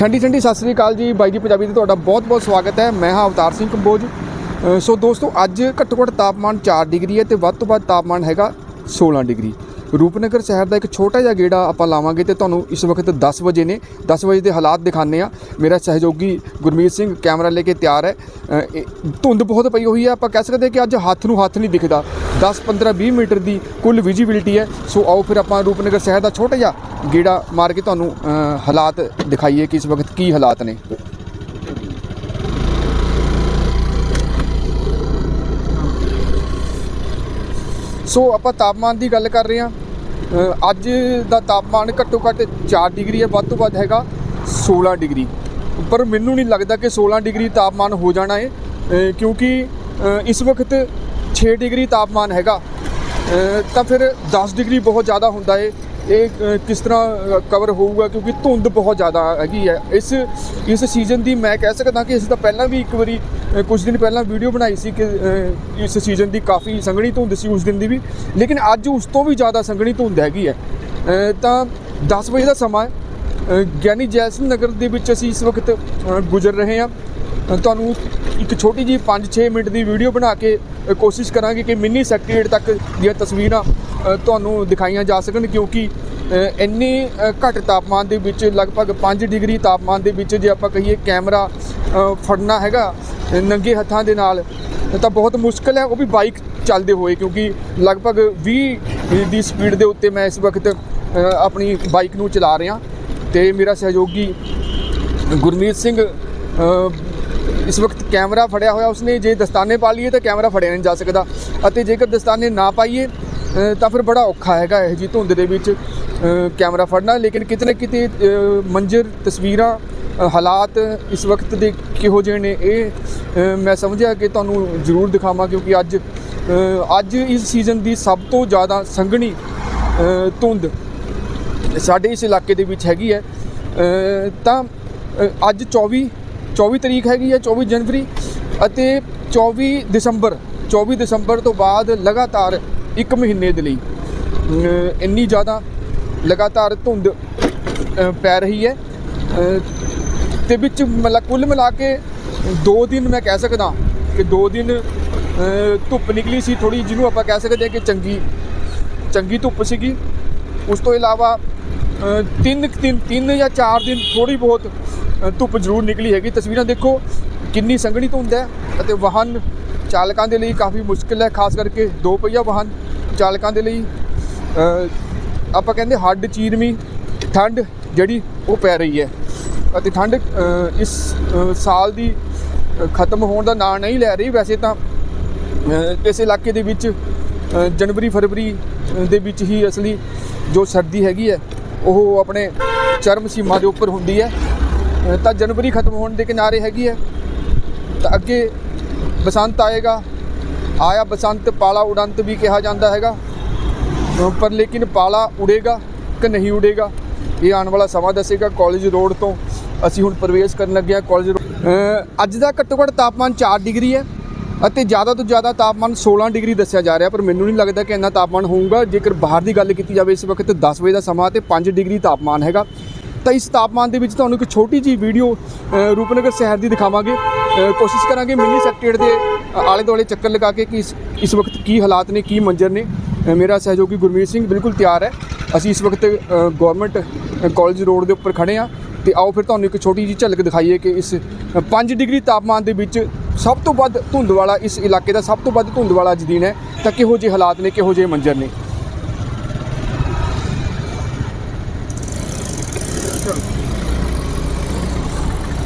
ਠੰਡੀ ਠੰਡੀ ਸਤਿ ਸ੍ਰੀ ਅਕਾਲ ਜੀ ਬਾਈ ਜੀ ਪੰਜਾਬੀ ਤੇ ਤੁਹਾਡਾ ਬਹੁਤ-ਬਹੁਤ ਸਵਾਗਤ ਹੈ। ਮੈਂ ਹਾਂ ਅਵਤਾਰ ਸਿੰਘ ਕੰਬੋਜ। ਸੋ ਦੋਸਤੋ, ਅੱਜ ਘੱਟੋ ਘੱਟ ਤਾਪਮਾਨ 4 ਡਿਗਰੀ ਹੈ ਤੇ ਵੱਧ ਤੋਂ ਵੱਧ ਤਾਪਮਾਨ ਹੈਗਾ 16 ਡਿਗਰੀ। ਰੂਪਨਗਰ ਸ਼ਹਿਰ ਦਾ ਇੱਕ ਛੋਟਾ ਜਿਹਾ ਗੇੜਾ ਆਪਾਂ ਲਾਵਾਂਗੇ ਤੇ ਤੁਹਾਨੂੰ ਇਸ ਵਕਤ 10 ਵਜੇ ਨੇ 10 ਵਜੇ ਦੇ ਹਾਲਾਤ ਦਿਖਾਣੇ ਆ ਮੇਰਾ ਸਹਿਯੋਗੀ ਗੁਰਮੀਤ ਸਿੰਘ ਕੈਮਰਾ ਲੈ ਕੇ ਤਿਆਰ ਹੈ। ਧੁੰਦ ਬਹੁਤ ਪਈ ਹੋਈ ਹੈ। ਆਪਾਂ ਕਹਿ ਸਕਦੇ ਕਿ ਅੱਜ ਹੱਥ ਨੂੰ ਹੱਥ ਨਹੀਂ ਦਿਖਦਾ। 10 15 20 ਮੀਟਰ ਦੀ ਕੁੱਲ ਵਿਜ਼ੀਬਿਲਟੀ ਹੈ। ਸੋ ਆਓ ਫਿਰ ਆਪਾਂ ਰੂਪਨਗਰ ਸ਼ਹਿਰ ਦਾ ਛੋਟਾ ਜਿਹਾ ਗੇੜਾ ਮਾਰ ਕੇ ਤੁਹਾਨੂੰ ਹਾਲਾਤ ਦਿਖਾਈਏ ਕਿ ਇਸ ਵਕਤ ਕੀ ਹਾਲਾਤ ਨੇ। ਸੋ ਆਪਾਂ ਤਾਪਮਾਨ ਦੀ ਗੱਲ ਕਰ ਰਹੇ ਹਾਂ। ਅੱਜ ਦਾ ਤਾਪਮਾਨ ਘੱਟੋ ਘੱਟ 4 ਡਿਗਰੀ ਹੈ, ਵੱਧ ਤੋਂ ਵੱਧ ਹੈਗਾ 16 ਡਿਗਰੀ। ਪਰ ਮੈਨੂੰ ਨਹੀਂ ਲੱਗਦਾ ਕਿ 16 ਡਿਗਰੀ ਤਾਪਮਾਨ ਹੋ ਜਾਣਾ ਹੈ ਕਿਉਂਕਿ ਇਸ ਵਕਤ 6 ਡਿਗਰੀ ਤਾਪਮਾਨ ਹੈਗਾ। ਤਾਂ ਫਿਰ 10 ਡਿਗਰੀ ਬਹੁਤ ਜ਼ਿਆਦਾ ਹੁੰਦਾ ਹੈ। ਇਹ ਕਿਸ ਤਰ੍ਹਾਂ ਕਵਰ ਹੋਊਗਾ? ਕਿਉਂਕਿ ਧੁੰਦ ਬਹੁਤ ਜ਼ਿਆਦਾ ਹੈਗੀ ਹੈ। ਇਸ ਇਸ ਸੀਜ਼ਨ ਦੀ ਮੈਂ ਕਹਿ ਸਕਦਾ ਕਿ ਇਸ ਤਾਂ ਪਹਿਲਾਂ ਵੀ ਇੱਕ ਵਾਰੀ ਅ, ਕੁਝ ਦਿਨ ਪਹਿਲਾਂ ਵੀਡੀਓ ਬਣਾਈ ਸੀ ਕਿ ਇਸ ਸੀਜ਼ਨ ਦੀ ਕਾਫੀ ਸੰਘਣੀ ਧੁੰਦ ਸੀ ਉਸ ਦਿਨ ਦੀ ਵੀ। ਲੇਕਿਨ ਅੱਜ ਉਸ ਤੋਂ ਵੀ ਜ਼ਿਆਦਾ ਸੰਘਣੀ ਧੁੰਦ ਹੈਗੀ ਹੈ। ਤਾਂ 10 ਵਜੇ ਦਾ ਸਮਾਂ ਗਿਆਨੀ ਜੈ ਨਗਰ ਦੇ ਵਿੱਚ ਅਸੀਂ ਇਸ ਵਕਤ ਗੁਜ਼ਰ ਰਹੇ ਹਾਂ। ਤੁਹਾਨੂੰ ਇੱਕ ਛੋਟੀ ਜੀ 5-6 ਮਿੰਟ ਦੀ ਵੀਡੀਓ ਬਣਾ ਕੇ ਕੋਸ਼ਿਸ਼ ਕਰਾਂਗੇ ਕਿ ਮਿੰਨੀ ਸੈਕਟਰੀਏਟ ਤੱਕ ਦੀਆਂ ਤਸਵੀਰਾਂ ਤੁਹਾਨੂੰ ਦਿਖਾਈਆਂ ਜਾ ਸਕਣ ਕਿਉਂਕਿ ਇੰਨੀ ਘੱਟ ਤਾਪਮਾਨ ਦੇ ਵਿੱਚ, ਲਗਭਗ 5 ਡਿਗਰੀ ਤਾਪਮਾਨ ਦੇ ਵਿੱਚ ਜੇ ਆਪਾਂ ਕਹੀਏ ਕੈਮਰਾ ਫੜਨਾ ਹੈਗਾ ਨੰਗੇ ਹੱਥਾਂ ਦੇ ਨਾਲ, ਤਾਂ ਬਹੁਤ ਮੁਸ਼ਕਲ ਹੈ, ਉਹ ਵੀ ਬਾਈਕ ਚੱਲਦੇ ਹੋਏ ਕਿਉਂਕਿ ਲਗਭਗ 20 ਦੀ ਸਪੀਡ ਦੇ ਉੱਤੇ ਮੈਂ ਇਸ ਵਕਤ ਆਪਣੀ ਬਾਈਕ ਨੂੰ ਚਲਾ ਰਿਹਾ ਤੇ ਮੇਰਾ ਸਹਿਯੋਗੀ ਗੁਰਮੀਤ ਸਿੰਘ ਇਸ ਵਕਤ ਕੈਮਰਾ ਫੜਿਆ ਹੋਇਆ ਉਸਨੇ, ਜੇ ਦਸਤਾਨੇ ਪਾ ਲਈਏ ਤਾਂ ਕੈਮਰਾ ਫੜਿਆ ਨਹੀਂ ਜਾ ਸਕਦਾ। ਅਤੇ ਜੇਕਰ ਦਸਤਾਨੇ ਨਾ ਪਾਈਏ ਤਾਂ ਫਿਰ ਬੜਾ ਔਖਾ ਹੈਗਾ ਇਹ ਜੀ ਧੁੰਦ ਦੇ ਵਿੱਚ ਕੈਮਰਾ ਫੜਨਾ। ਲੇਕਿਨ ਕਿਤੇ ਨਾ ਕਿਤੇ ਮੰਜ਼ਰ, ਤਸਵੀਰਾਂ ਹਾਲਾਤ ਇਸ ਵਕਤ ਦੇ ਕਿਹੋ ਜਿਹੇ ਨੇ, ਇਹ ਮੈਂ ਸਮਝਿਆ ਕਿ ਤੁਹਾਨੂੰ ਜ਼ਰੂਰ ਦਿਖਾਵਾਂ, ਕਿਉਂਕਿ ਅੱਜ ਅੱਜ ਇਸ ਸੀਜ਼ਨ ਦੀ ਸਭ ਤੋਂ ਜ਼ਿਆਦਾ ਸੰਘਣੀ ਧੁੰਦ ਸਾਡੇ ਇਸ ਇਲਾਕੇ ਦੇ ਵਿੱਚ ਹੈਗੀ ਹੈ। ਤਾਂ ਅੱਜ 24 24 ਤਰੀਕ ਹੈਗੀ ਹੈ 24 ਜਨਵਰੀ ਅਤੇ 24 ਦਸੰਬਰ 24 ਦਸੰਬਰ ਤੋਂ ਬਾਅਦ ਲਗਾਤਾਰ ਇੱਕ ਮਹੀਨੇ ਦੇ ਲਈ ਇੰਨੀ ਜ਼ਿਆਦਾ ਲਗਾਤਾਰ ਧੁੰਦ ਪੈ ਰਹੀ ਹੈ। ਅ, ਤੇ ਵਿੱਚ ਮਤਲਬ ਕੁੱਲ ਮਿਲਾ ਕੇ ਦੋ ਦਿਨ ਮੈਂ ਕਹਿ ਸਕਦਾ ਕਿ ਦੋ ਦਿਨ ਧੁੱਪ ਨਿਕਲੀ ਸੀ ਥੋੜੀ ਜਿਹਨੂੰ ਆਪਾਂ ਕਹਿ ਸਕਦੇ ਹਾਂ ਕਿ ਚੰਗੀ ਚੰਗੀ ਧੁੱਪ ਸੀਗੀ। ਉਸ ਤੋਂ ਇਲਾਵਾ ਤਿੰਨ ਤਿੰਨ ਤਿੰਨ ਜਾਂ ਚਾਰ ਦਿਨ ਥੋੜੀ ਬਹੁਤ ਧੁੱਪ ਜ਼ਰੂਰ ਨਿਕਲੀ ਹੈਗੀ। ਤਸਵੀਰਾਂ ਦੇਖੋ, ਕਿੰਨੀ ਸੰਘਣੀ ਧੁੰਦ ਹੈ ਅਤੇ ਵਾਹਨ ਚਾਲਕਾਂ ਦੇ ਲਈ ਕਾਫੀ ਮੁਸ਼ਕਿਲ ਹੈ, ਖਾਸ ਕਰਕੇ ਦੋ ਪਹੀਆ ਵਾਹਨ ਚਾਲਕਾਂ ਦੇ ਲਈ। ਆਪਾਂ ਕਹਿੰਦੇ ਹੱਡ ਚੀਰਵੀਂ, ਠੰਡ ਜਿਹੜੀ ਉਹ ਪੈ ਰਹੀ ਹੈ। ਅਤੇ ਠੰਡ ਇਸ ਸਾਲ ਦੀ ਖਤਮ ਹੋਣ ਦਾ ਨਾਂ ਨਹੀਂ ਲੈ ਰਹੀ। ਵੈਸੇ ਤਾਂ ਇਸ ਇਲਾਕੇ ਦੇ ਵਿੱਚ ਜਨਵਰੀ, ਫਰਵਰੀ ਦੇ ਵਿੱਚ ਹੀ ਅਸਲੀ ਜੋ ਸਰਦੀ ਹੈਗੀ ਹੈ ਉਹ ਆਪਣੇ ਚਰਮ ਸੀਮਾ ਦੇ ਉੱਪਰ ਹੁੰਦੀ ਹੈ। ਤਾਂ ਜਨਵਰੀ ਖਤਮ ਹੋਣ ਦੇ ਕਿਨਾਰੇ ਹੈਗੀ ਹੈ। ਤਾਂ ਅੱਗੇ ਬਸੰਤ ਆਏਗਾ। ਆਇਆ ਬਸੰਤ, ਪਾਲਾ ਉਡੰਤ ਵੀ ਕਿਹਾ ਜਾਂਦਾ ਹੈਗਾ। ਪਰ ਲੇਕਿਨ ਪਾਲਾ ਉਡੇਗਾ ਕਿ ਨਹੀਂ ਉਡੇਗਾ, ਇਹ ਆਉਣ ਵਾਲਾ ਸਮਾਂ ਦੱਸੇਗਾ। ਕਾਲਜ ਰੋਡ ਤੋਂ ਅਸੀਂ ਹੁਣ ਪ੍ਰਵੇਸ਼ ਕਰਨ ਲੱਗੇ ਹਾਂ। ਕਾਲਜ ਅੱਜ ਦਾ ਘੱਟੋ ਘੱਟ ਤਾਪਮਾਨ 4 ਡਿਗਰੀ ਹੈ। ਅਤੇ ਜ਼ਿਆਦਾ ਤੋਂ ਜ਼ਿਆਦਾ ਤਾਪਮਾਨ 16 ਡਿਗਰੀ ਦੱਸਿਆ ਜਾ ਰਿਹਾ, ਪਰ ਮੈਨੂੰ ਨਹੀਂ ਲੱਗਦਾ ਕਿ ਇੰਨਾ ਤਾਪਮਾਨ ਹੋਊਗਾ। ਜੇਕਰ ਬਾਹਰ ਦੀ ਗੱਲ ਕੀਤੀ ਜਾਵੇ, ਇਸ ਵਕਤ 10 ਵਜੇ ਦਾ ਸਮਾਂ ਤੇ 5 ਡਿਗਰੀ ਤਾਪਮਾਨ ਹੈਗਾ। ਤਾਂ ਇਸ ਤਾਪਮਾਨ ਦੇ ਵਿੱਚ ਤੁਹਾਨੂੰ ਇੱਕ ਛੋਟੀ ਜੀ ਵੀਡੀਓ ਰੂਪਨਗਰ ਸ਼ਹਿਰ ਦੀ ਦਿਖਾਵਾਂਗੇ। ਕੋਸ਼ਿਸ਼ ਕਰਾਂਗੇ ਮਿੰਨੀ ਸੈਕਟਰ ਦੇ ਆਲੇ ਦੁਆਲੇ ਚੱਕਰ ਲਗਾ ਕੇ ਕਿ ਇਸ ਇਸ ਵਕਤ ਕੀ ਹਾਲਾਤ ਨੇ, ਕੀ ਮੰਜ਼ਰ ਨੇ। ਮੇਰਾ ਸਹਿਯੋਗੀ ਗੁਰਮੀਤ ਸਿੰਘ ਬਿਲਕੁਲ ਤਿਆਰ ਹੈ। ਅਸੀਂ ਇਸ ਵਕਤ ਗਵਰਨਮੈਂਟ ਕਾਲਜ ਰੋਡ ਦੇ ਉੱਪਰ ਖੜੇ ਹਾਂ। ਤੇ ਆਓ ਫਿਰ ਤੁਹਾਨੂੰ ਇੱਕ ਛੋਟੀ ਜੀ ਝਲਕ ਦਿਖਾਈਏ ਕਿ ਇਸ 5 ਡਿਗਰੀ ਤਾਪਮਾਨ ਦੇ ਵਿੱਚ ਸਭ ਤੋਂ ਵੱਧ ਧੁੰਦ ਵਾਲਾ ਇਸ ਇਲਾਕੇ ਦਾ ਸਭ ਤੋਂ ਵੱਧ ਧੁੰਦ ਵਾਲਾ ਅੱਜ ਦਿਨ ਹੈ ਤਾਂ ਕਿਹੋ ਜਿਹੇ ਹਾਲਾਤ ਨੇ ਕਿਹੋ ਜਿਹੇ ਮੰਜ਼ਰ ਨੇ?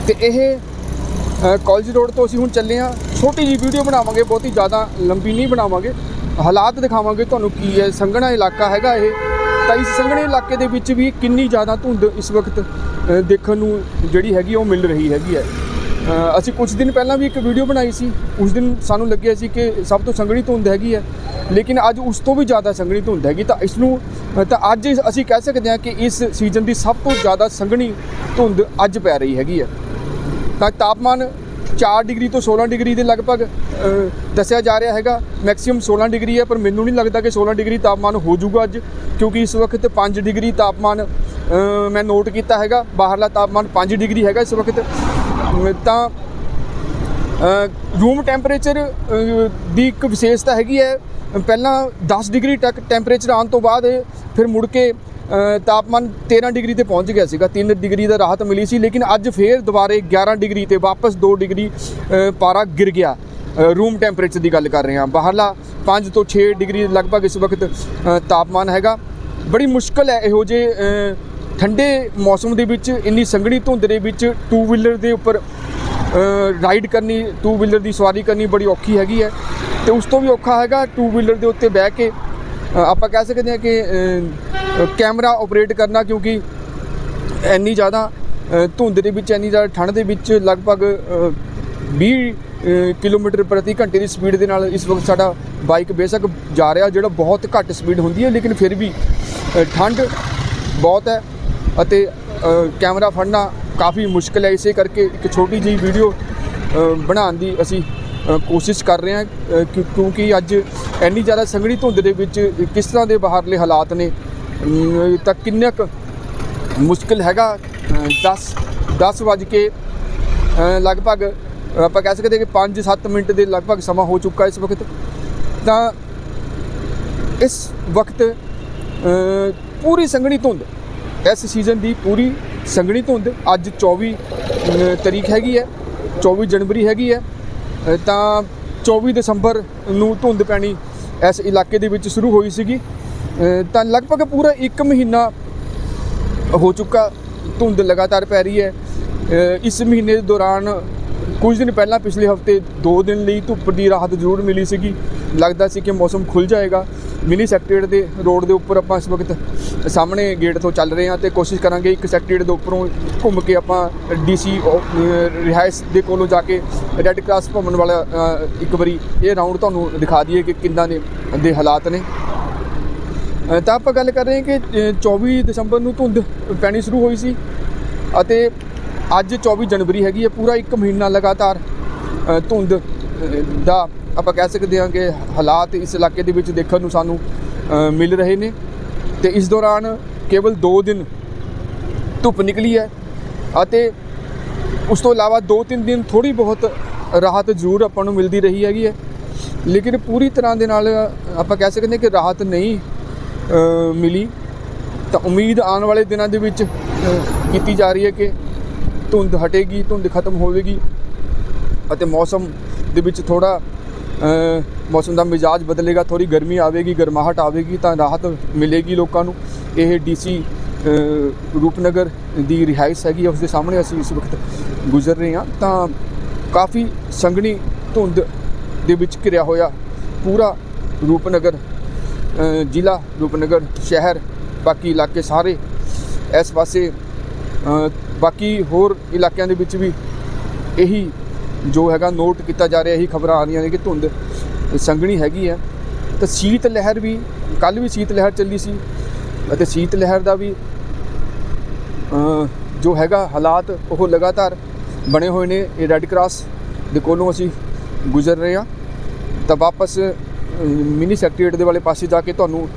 ਤੇ ਇਹ ਅ, ਕਾਲਜ ਰੋਡ ਤੋਂ ਅਸੀਂ ਹੁਣ ਚੱਲੇ ਹਾਂ। ਛੋਟੀ ਜੀ ਵੀਡੀਓ ਬਣਾਵਾਂਗੇ ਬਹੁਤੀ ਜ਼ਿਆਦਾ ਲੰਬੀ ਨਹੀਂ ਬਣਾਵਾਂਗੇ। ਹਾਲਾਤ ਦਿਖਾਵਾਂਗੇ ਤੁਹਾਨੂੰ ਕੀ ਹੈ। ਸੰਘਣਾ ਇਲਾਕਾ ਹੈਗਾ ਇਹ। ਤਾਂ ਇਸ ਸੰਘਣੇ ਇਲਾਕੇ ਦੇ ਵਿੱਚ ਵੀ ਕਿੰਨੀ ਜ਼ਿਆਦਾ ਧੁੰਦ ਇਸ ਵਕਤ ਦੇਖਣ ਨੂੰ ਜਿਹੜੀ ਹੈਗੀ ਉਹ ਮਿਲ ਰਹੀ ਹੈਗੀ ਹੈ। ਅਸੀਂ ਕੁਝ ਦਿਨ ਪਹਿਲਾਂ ਵੀ ਇੱਕ ਵੀਡੀਓ ਬਣਾਈ ਸੀ। ਉਸ ਦਿਨ ਸਾਨੂੰ ਲੱਗਿਆ ਸੀ ਕਿ ਸਭ ਤੋਂ ਸੰਘਣੀ ਧੁੰਦ ਹੈਗੀ ਹੈ। ਲੇਕਿਨ ਅੱਜ ਉਸ ਤੋਂ ਵੀ ਜ਼ਿਆਦਾ ਸੰਘਣੀ ਧੁੰਦ ਹੈਗੀ। ਤਾਂ ਇਸ ਨੂੰ, ਤਾਂ ਅੱਜ ਅਸੀਂ ਕਹਿ ਸਕਦੇ ਹਾਂ ਕਿ ਇਸ ਸੀਜ਼ਨ ਦੀ ਸਭ ਤੋਂ ਜ਼ਿਆਦਾ ਸੰਘਣੀ ਧੁੰਦ ਅੱਜ ਪੈ ਰਹੀ ਹੈਗੀ ਹੈ। ਤਾਂ ਤਾਪਮਾਨ 4 ਡਿਗਰੀ ਤੋਂ 16 ਡਿਗਰੀ ਦੇ ਲਗਭਗ ਦੱਸਿਆ ਜਾ ਰਿਹਾ ਹੈਗਾ। ਮੈਕਸਿਮਮ 16 ਡਿਗਰੀ ਹੈ, ਪਰ ਮੈਨੂੰ ਨਹੀਂ ਲੱਗਦਾ ਕਿ 16 ਡਿਗਰੀ ਤਾਪਮਾਨ ਹੋ ਜਾਊਗਾ ਅੱਜ, ਕਿਉਂਕਿ ਇਸ ਵਕਤ 5 ਡਿਗਰੀ ਤਾਪਮਾਨ ਮੈਂ ਨੋਟ ਕੀਤਾ ਹੈਗਾ। ਬਾਹਰਲਾ ਤਾਪਮਾਨ 5 ਡਿਗਰੀ ਹੈਗਾ ਇਸ ਵਕਤ। ਤਾਂ ਰੂਮ ਟੈਂਪਰੇਚਰ ਦੀ ਇੱਕ ਵਿਸ਼ੇਸ਼ਤਾ ਹੈਗੀ ਹੈ, ਪਹਿਲਾਂ 10 ਡਿਗਰੀ ਤੱਕ ਟੈਂਪਰੇਚਰ ਆਉਣ ਤੋਂ ਬਾਅਦ ਫਿਰ ਮੁੜ ਕੇ ਤਾਪਮਾਨ 13 ਡਿਗਰੀ ਤੇ ਪਹੁੰਚ ਗਿਆ ਸੀਗਾ। 3 ਡਿਗਰੀ ਦਾ ਰਾਹਤ ਮਿਲੀ ਸੀ, ਲੇਕਿਨ ਅੱਜ ਫੇਰ ਦੁਬਾਰੇ 11 ਡਿਗਰੀ ਤੇ ਵਾਪਸ 2 ਡਿਗਰੀ ਪਾਰਾ ਗਿਰ ਗਿਆ। ਰੂਮ ਟੈਂਪਰੇਚਰ ਦੀ ਗੱਲ ਕਰ ਰਹੇ ਹਾਂ। ਬਾਹਰਲਾ 5 ਤੋਂ 6 ਡਿਗਰੀ ਲਗਭਗ ਇਸ ਵਕਤ ਤਾਪਮਾਨ ਹੈਗਾ। ਬੜੀ ਮੁਸ਼ਕਲ ਹੈ ਇਹੋ ਜੇ ਠੰਡੇ ਮੌਸਮ ਦੇ ਵਿੱਚ ਇੰਨੀ ਸੰਘਣੀ ਧੁੰਦ ਦੇ ਵਿੱਚ ਟੂ ਵੀਲਰ ਦੇ ਉੱਪਰ ਰਾਈਡ ਕਰਨੀ ਟੂ ਵੀਲਰ ਦੀ ਸਵਾਰੀ ਕਰਨੀ ਬੜੀ ਔਖੀ ਹੈਗੀ ਹੈ। ਤੇ ਉਸ ਤੋਂ ਵੀ ਔਖਾ ਹੈਗਾ ਟੂ ਵੀਲਰ ਦੇ ਉੱਤੇ ਬਹਿ ਕੇ ਆਪਾਂ ਕਹਿ ਸਕਦੇ ਹਾਂ ਕਿ ਕੈਮਰਾ ਆਪਰੇਟ ਕਰਨਾ ਕਿਉਂਕਿ ਇੰਨੀ ਜ਼ਿਆਦਾ ਧੁੰਦ ਦੇ ਵਿੱਚ ਇੰਨੀ ਜ਼ਿਆਦਾ ਠੰਡ ਦੇ ਵਿੱਚ ਲਗਭਗ ਅ, 20 ਕਿਲੋਮੀਟਰ ਪ੍ਰਤੀ ਘੰਟੇ ਦੀ ਸਪੀਡ ਦੇ ਨਾਲ ਇਸ ਵਕਤ ਸਾਡਾ ਬਾਈਕ ਬੇਸ਼ੱਕ ਜਾ ਰਿਹਾ ਜਿਹੜਾ ਬਹੁਤ ਘੱਟ ਸਪੀਡ ਹੁੰਦੀ ਹੈ ਲੇਕਿਨ ਫਿਰ ਵੀ ਠੰਡ ਬਹੁਤ ਹੈ। ਅਤੇ ਕੈਮਰਾ ਫੜਨਾ ਕਾਫੀ ਮੁਸ਼ਕਲ ਹੈ ਇਸੇ ਕਰਕੇ ਇੱਕ ਛੋਟੀ ਜਿਹੀ ਵੀਡੀਓ ਬਣਾਉਣ ਦੀ ਅਸੀਂ ਕੋਸ਼ਿਸ਼ ਕਰ ਰਹੇ ਹਾਂ ਅ, ਕਿਉਂਕਿ ਅੱਜ ਇੰਨੀ ਜ਼ਿਆਦਾ ਸੰਘਣੀ ਧੁੰਦ ਦੇ ਵਿੱਚ ਕਿਸ ਤਰ੍ਹਾਂ ਦੇ ਬਾਹਰਲੇ ਹਾਲਾਤ ਨੇ ਤਾਂ ਕਿੰਨਾ ਕੁ ਮੁਸ਼ਕਿਲ ਹੈਗਾ 10 10 ਵਜ ਕੇ ਲਗਭਗ ਆਪਾਂ ਕਹਿ ਸਕਦੇ ਕਿ 5-7 ਮਿੰਟ ਦੇ ਲਗਭਗ ਸਮਾਂ ਹੋ ਚੁੱਕਾ ਇਸ ਵਕਤ। ਤਾਂ ਇਸ ਵਕਤ ਪੂਰੀ ਸੰਘਣੀ ਧੁੰਦ ਇਸ ਸੀਜ਼ਨ ਦੀ ਪੂਰੀ ਸੰਘਣੀ ਧੁੰਦ ਅੱਜ 24 ਤਰੀਕ ਹੈਗੀ ਹੈ 24 ਜਨਵਰੀ ਹੈਗੀ ਹੈ ਤਾਂ 24 ਦਸੰਬਰ ਨੂੰ ਧੁੰਦ ਪੈਣੀ ਇਸ ਇਲਾਕੇ ਦੇ ਵਿੱਚ ਸ਼ੁਰੂ ਹੋਈ ਸੀਗੀ ਤਾਂ ਲਗਭਗ ਪੂਰਾ 1 ਮਹੀਨਾ ਹੋ ਚੁੱਕਾ ਧੁੰਦ ਲਗਾਤਾਰ ਪੈ ਰਹੀ ਹੈ ਇਸ ਮਹੀਨੇ ਦੇ ਦੌਰਾਨ ਕੁਝ ਦਿਨ ਪਹਿਲਾਂ ਪਿਛਲੇ ਹਫ਼ਤੇ 2 ਦਿਨ ਲਈ ਧੁੱਪ ਦੀ ਰਾਹਤ ਜ਼ਰੂਰ ਮਿਲੀ ਸੀਗੀ, ਲੱਗਦਾ ਸੀ ਕਿ ਮੌਸਮ ਖੁੱਲ ਜਾਏਗਾ ਮਿਨੀ ਸੈਕਟਰੀਏਟ ਦੇ ਰੋਡ ਦੇ ਉੱਪਰ ਆਪਾਂ ਇਸ ਵਕਤ ਸਾਹਮਣੇ ਗੇਟ ਤੋਂ ਚੱਲ ਰਹੇ ਹਾਂ ਤੇ ਕੋਸ਼ਿਸ਼ ਕਰਾਂਗੇ ਇੱਕ ਸੈਕਟਰੀਏਟ ਦੇ ਉੱਪਰੋਂ ਘੁੰਮ ਕੇ ਆਪਾਂ ਡੀਸੀ ਰਿਹਾਇਸ਼ ਦੇ ਕੋਲੋਂ ਜਾ ਕੇ ਰੈੱਡ ਕਰਾਸ ਭਵਨ ਵਾਲਾ ਇੱਕ ਵਾਰੀ ਇਹ ਰਾਊਂਡ ਤੁਹਾਨੂੰ ਦਿਖਾ ਦਈਏ ਕਿ ਕਿੰਨਾ ਦੇ ਦੇ ਹਾਲਾਤ ਨੇ। ਤਾਂ ਆਪਾਂ ਗੱਲ ਕਰ ਰਹੇ ਹਾਂ ਕਿ ਅ, 24 ਦਸੰਬਰ ਨੂੰ ਧੁੰਦ ਪੈਣੀ ਸ਼ੁਰੂ ਹੋਈ ਸੀ ਅਤੇ ਅੱਜ 24 ਜਨਵਰੀ ਹੈਗੀ ਹੈ ਪੂਰਾ ਇੱਕ ਮਹੀਨਾ ਲਗਾਤਾਰ ਧੁੰਦ ਦਾ ਆਪਾਂ ਕਹਿ ਸਕਦੇ ਹਾਂ ਕਿ ਹਾਲਾਤ ਇਸ ਇਲਾਕੇ ਦੇ ਵਿੱਚ ਦੇਖਣ ਨੂੰ ਸਾਨੂੰ ਮਿਲ ਰਹੇ ਨੇ। ਤੇ ਇਸ ਦੌਰਾਨ ਕੇਵਲ 2 ਦਿਨ ਧੁੱਪ ਨਿਕਲੀ ਹੈ ਅਤੇ ਉਸ ਤੋਂ ਇਲਾਵਾ 2-3 ਦਿਨ ਥੋੜੀ ਬਹੁਤ ਰਾਹਤ ਜ਼ਰੂਰ ਆਪਾਂ ਨੂੰ ਮਿਲਦੀ ਰਹੀ ਹੈਗੀ ਹੈ। ਲੇਕਿਨ ਪੂਰੀ ਤਰ੍ਹਾਂ ਦੇ ਨਾਲ ਆਪਾਂ ਕਹਿ ਸਕਦੇ ਹਾਂ ਕਿ ਰਾਹਤ ਨਹੀਂ ਮਿਲੀ। ਤਾਂ ਉਮੀਦ ਆਉਣ ਵਾਲੇ ਦਿਨਾਂ ਦੇ ਵਿੱਚ ਕੀਤੀ ਜਾ ਰਹੀ ਹੈ ਕਿ ਧੁੰਦ ਹਟੇਗੀ, ਧੁੰਦ ਖਤਮ ਹੋਵੇਗੀ ਅਤੇ ਮੌਸਮ ਦੇ ਵਿੱਚ ਥੋੜਾ ਮੌਸਮ ਦਾ ਮਿਜਾਜ ਬਦਲੇਗਾ ਥੋੜੀ ਗਰਮੀ ਆਵੇਗੀ ਗਰਮਾਹਟ ਆਵੇਗੀ ਤਾਂ ਰਾਹਤ ਮਿਲੇਗੀ ਲੋਕਾਂ ਨੂੰ। ਇਹ ਡੀਸੀ ਰੂਪਨਗਰ ਦੀ ਰਿਹਾਇਸ਼ ਹੈਗੀ ਹੈ, ਉਸ ਦੇ ਸਾਹਮਣੇ ਅਸੀਂ ਇਸ ਵਕਤ ਗੁਜ਼ਰ ਰਹੇ ਹਾਂ। ਤਾਂ ਕਾਫੀ ਸੰਘਣੀ ਧੁੰਦ ਦੇ ਵਿੱਚ ਘਿਰਿਆ ਹੋਇਆ ਪੂਰਾ ਰੂਪਨਗਰ ਜ਼ਿਲ੍ਹਾ ਰੂਪਨਗਰ ਸ਼ਹਿਰ ਬਾਕੀ ਇਲਾਕੇ ਸਾਰੇ ਇਸ ਪਾਸੇ ਬਾਕੀ ਹੋਰ ਇਲਾਕਿਆਂ ਦੇ ਵਿੱਚ ਵੀ ਇਹੀ ਜੋ ਹੈਗਾ ਨੋਟ ਕੀਤਾ ਜਾ ਰਿਹਾ ਇਹੀ ਖਬਰਾਂ ਆ ਰਹੀਆਂ ਨੇ ਕਿ ਧੁੰਦ ਸੰਘਣੀ ਹੈਗੀ ਹੈ। ਤਾਂ ਸੀਤ ਲਹਿਰ ਵੀ ਕੱਲ ਵੀ ਸੀਤ ਲਹਿਰ ਚੱਲੀ ਸੀ ਅਤੇ ਸੀਤ ਲਹਿਰ ਦਾ ਵੀ ਜੋ ਹੈਗਾ ਹਾਲਾਤ ਉਹ ਲਗਾਤਾਰ ਬਣੇ ਹੋਏ ਨੇ। ਇਹ ਰੈੱਡ ਕਰਾਸ ਦੇ ਕੋਲੋਂ ਅਸੀਂ ਗੁਜ਼ਰ ਰਹੇ ਹਾਂ। ਤਾਂ ਵਾਪਸ ਮਿਨੀ ਸੈਕਟਰੀਏਟ ਦੇ ਵਾਲੇ ਪਾਸੇ ਜਾ ਕੇ ਤੁਹਾਨੂੰ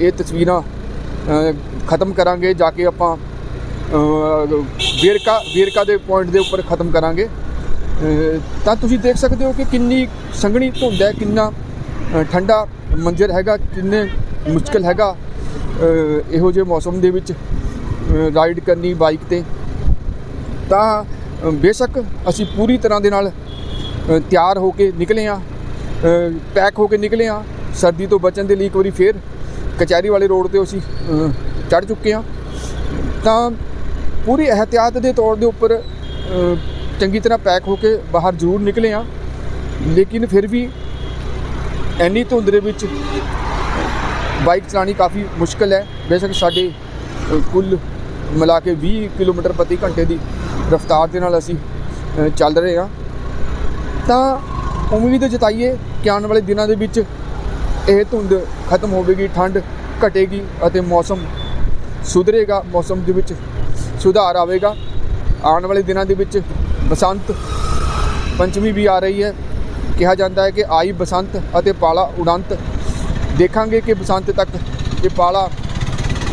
ਇਹ ਤਸਵੀਰਾਂ ਖਤਮ ਕਰਾਂਗੇ। ਜਾ ਕੇ ਆਪਾਂ ਵੇਰਕਾ ਵੇਰਕਾ ਦੇ ਪੁਆਇੰਟ ਦੇ ਉੱਪਰ ਖਤਮ ਕਰਾਂਗੇ। ਤਾਂ ਤੁਸੀਂ ਦੇਖ ਸਕਦੇ ਹੋ ਕਿ ਕਿੰਨੀ ਸੰਘਣੀ ਧੁੰਦ ਹੈ, ਕਿੰਨਾ ਠੰਡਾ ਮੰਜ਼ਰ ਹੈਗਾ, ਕਿੰਨੇ ਮੁਸ਼ਕਲ ਹੈਗਾ ਇਹੋ ਜਿਹੇ ਮੌਸਮ ਦੇ ਵਿੱਚ ਰਾਈਡ ਕਰਨੀ ਬਾਈਕ ਤੇ। ਤਾਂ ਬੇਸ਼ੱਕ ਅਸੀਂ ਪੂਰੀ ਤਰ੍ਹਾਂ ਦੇ ਨਾਲ ਤਿਆਰ ਹੋ ਕੇ ਨਿਕਲੇ ਆ ਪੈਕ ਹੋ ਕੇ ਨਿਕਲੇ ਆ ਸਰਦੀ ਤੋਂ ਬਚਣ ਦੇ ਲਈ ਇੱਕ ਵਾਰੀ ਫੇਰ ਕਚਹਿਰੀ ਵਾਲੇ ਰੋਡ ਤੇ ਅਸੀਂ ਚੜ ਚੁੱਕੇ ਆ ਤਾਂ ਪੂਰੀ ਅਹਤਿਆਤ ਦੇ ਤੌਰ ਦੇ ਉੱਪਰ ਚੰਗੀ ਤਰ੍ਹਾਂ ਪੈਕ ਹੋ ਕੇ ਬਾਹਰ ਜ਼ਰੂਰ ਨਿਕਲੇ ਆ ਲੇਕਿਨ ਫਿਰ ਵੀ ਐਨੀ ਧੁੰਦ ਦੇ ਵਿੱਚ ਬਾਈਕ ਚਲਾਉਣੀ ਕਾਫੀ ਮੁਸ਼ਕਲ ਹੈ। ਬੇਸ਼ੱਕ ਸਾਡੇ ਕੁੱਲ ਮਿਲਾ ਕੇ 20 ਕਿਲੋਮੀਟਰ ਪ੍ਰਤੀ ਘੰਟੇ ਦੀ ਰਫ਼ਤਾਰ ਦੇ ਨਾਲ ਅਸੀਂ ਚੱਲ ਰਹੇ ਹਾਂ। ਤਾਂ ਉਮੀਦ ਜਤਾਈਏ ਕਿ ਆਉਣ ਵਾਲੇ ਦਿਨਾਂ ਦੇ ਵਿੱਚ ਇਹ ਧੁੰਦ ਖਤਮ ਹੋਵੇਗੀ, ਠੰਡ ਘਟੇਗੀ ਅਤੇ ਮੌਸਮ ਸੁਧਰੇਗਾ, ਮੌਸਮ ਦੇ ਵਿੱਚ ਸੁਧਾਰ ਆਵੇਗਾ। ਆਉਣ ਵਾਲੇ ਦਿਨਾਂ ਦੇ ਵਿੱਚ ਬਸੰਤ ਪੰਚਮੀ ਵੀ ਆ ਰਹੀ ਹੈ। ਕਿਹਾ ਜਾਂਦਾ ਹੈ ਕਿ ਆਈ ਬਸੰਤ ਅਤੇ ਪਾਲਾ ਉਡੰਤ। ਦੇਖਾਂਗੇ ਕਿ ਬਸੰਤ ਤੱਕ ਇਹ ਪਾਲਾ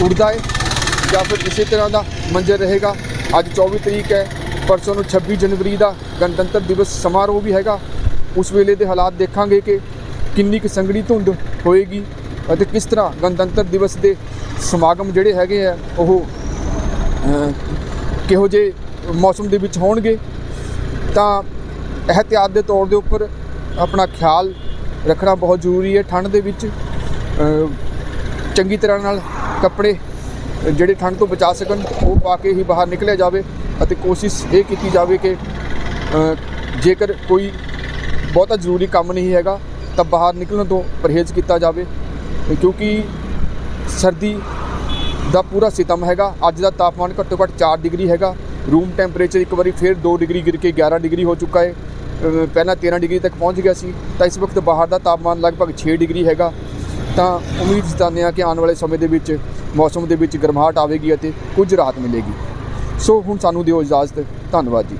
ਉੜਦਾ ਹੈ ਜਾਂ ਫਿਰ ਇਸੇ ਤਰ੍ਹਾਂ ਦਾ ਮੰਜ਼ਰ ਰਹੇਗਾ। ਅੱਜ 24 ਤਰੀਕ ਹੈ, ਪਰਸੋਂ ਨੂੰ 26 ਜਨਵਰੀ ਦਾ ਗਣਤੰਤਰ ਦਿਵਸ ਸਮਾਰੋਹ ਵੀ ਹੈਗਾ। ਉਸ ਵੇਲੇ ਦੇ ਹਾਲਾਤ ਦੇਖਾਂਗੇ ਕਿ ਕਿੰਨੀ ਕੁ ਸੰਘਣੀ ਧੁੰਦ ਹੋਏਗੀ ਅਤੇ ਕਿਸ ਤਰ੍ਹਾਂ ਗਣਤੰਤਰ ਦਿਵਸ ਦੇ ਸਮਾਗਮ ਜਿਹੜੇ ਹੈਗੇ ਆ, ਉਹ ਕਿਹੋ ਜਿਹੇ ਮੌਸਮ ਦੇ ਵਿੱਚ ਹੋਣਗੇ, ਤਾਂ ਇਹਤਿਆਤ ਦੇ ਤੌਰ ਦੇ ਉੱਪਰ ਆਪਣਾ ਖਿਆਲ ਰੱਖਣਾ ਬਹੁਤ ਜ਼ਰੂਰੀ ਹੈ। ਠੰਡ ਦੇ ਵਿੱਚ ਚੰਗੀ ਤਰ੍ਹਾਂ ਨਾਲ ਕੱਪੜੇ ਜਿਹੜੇ ਠੰਡ ਤੋਂ ਬਚਾ ਸਕਣ, ਉਹ ਪਾ ਕੇ ਹੀ ਬਾਹਰ ਨਿਕਲਿਆ ਜਾਵੇ ਅਤੇ ਕੋਸ਼ਿਸ਼ ਇਹ ਕੀਤੀ ਜਾਵੇ ਕਿ ਜੇਕਰ ਕੋਈ ਬਹੁਤਾ ਜ਼ਰੂਰੀ ਕੰਮ ਨਹੀਂ ਹੈਗਾ, ਤਾਂ ਬਾਹਰ ਨਿਕਲਣ ਤੋਂ ਪਰਹੇਜ਼ ਕੀਤਾ ਜਾਵੇ, ਕਿਉਂਕਿ ਸਰਦੀ ਦਾ ਪੂਰਾ ਸਿਤਮ ਹੈਗਾ। ਅੱਜ ਦਾ ਤਾਪਮਾਨ ਘੱਟੋ ਘੱਟ 4 ਡਿਗਰੀ ਹੈਗਾ। ਰੂਮ ਟੈਂਪਰੇਚਰ ਇੱਕ ਵਾਰੀ ਫਿਰ 2 ਡਿਗਰੀ ਗਿਰ ਕੇ 11 ਡਿਗਰੀ ਹੋ ਚੁੱਕਾ ਹੈ। ਪਹਿਲਾਂ 13 ਡਿਗਰੀ ਤੱਕ ਪਹੁੰਚ ਗਿਆ ਸੀ, ਤਾਂ ਇਸ ਵਕਤ ਬਾਹਰ ਦਾ ਤਾਪਮਾਨ ਲਗਭਗ 6 ਡਿਗਰੀ ਹੈਗਾ। ਤਾਂ ਉਮੀਦ ਜਤਾਉਂਦੇ ਹਾਂ ਕਿ ਆਉਣ ਵਾਲੇ ਸਮੇਂ ਦੇ ਵਿੱਚ, ਮੌਸਮ ਦੇ ਵਿੱਚ ਗਰਮਾਹਟ ਆਵੇਗੀ ਅਤੇ ਕੁਝ ਰਾਹਤ ਮਿਲੇਗੀ। ਸੋ ਹੁਣ ਸਾਨੂੰ ਦਿਓ ਇਜਾਜ਼ਤ। ਧੰਨਵਾਦ ਜੀ।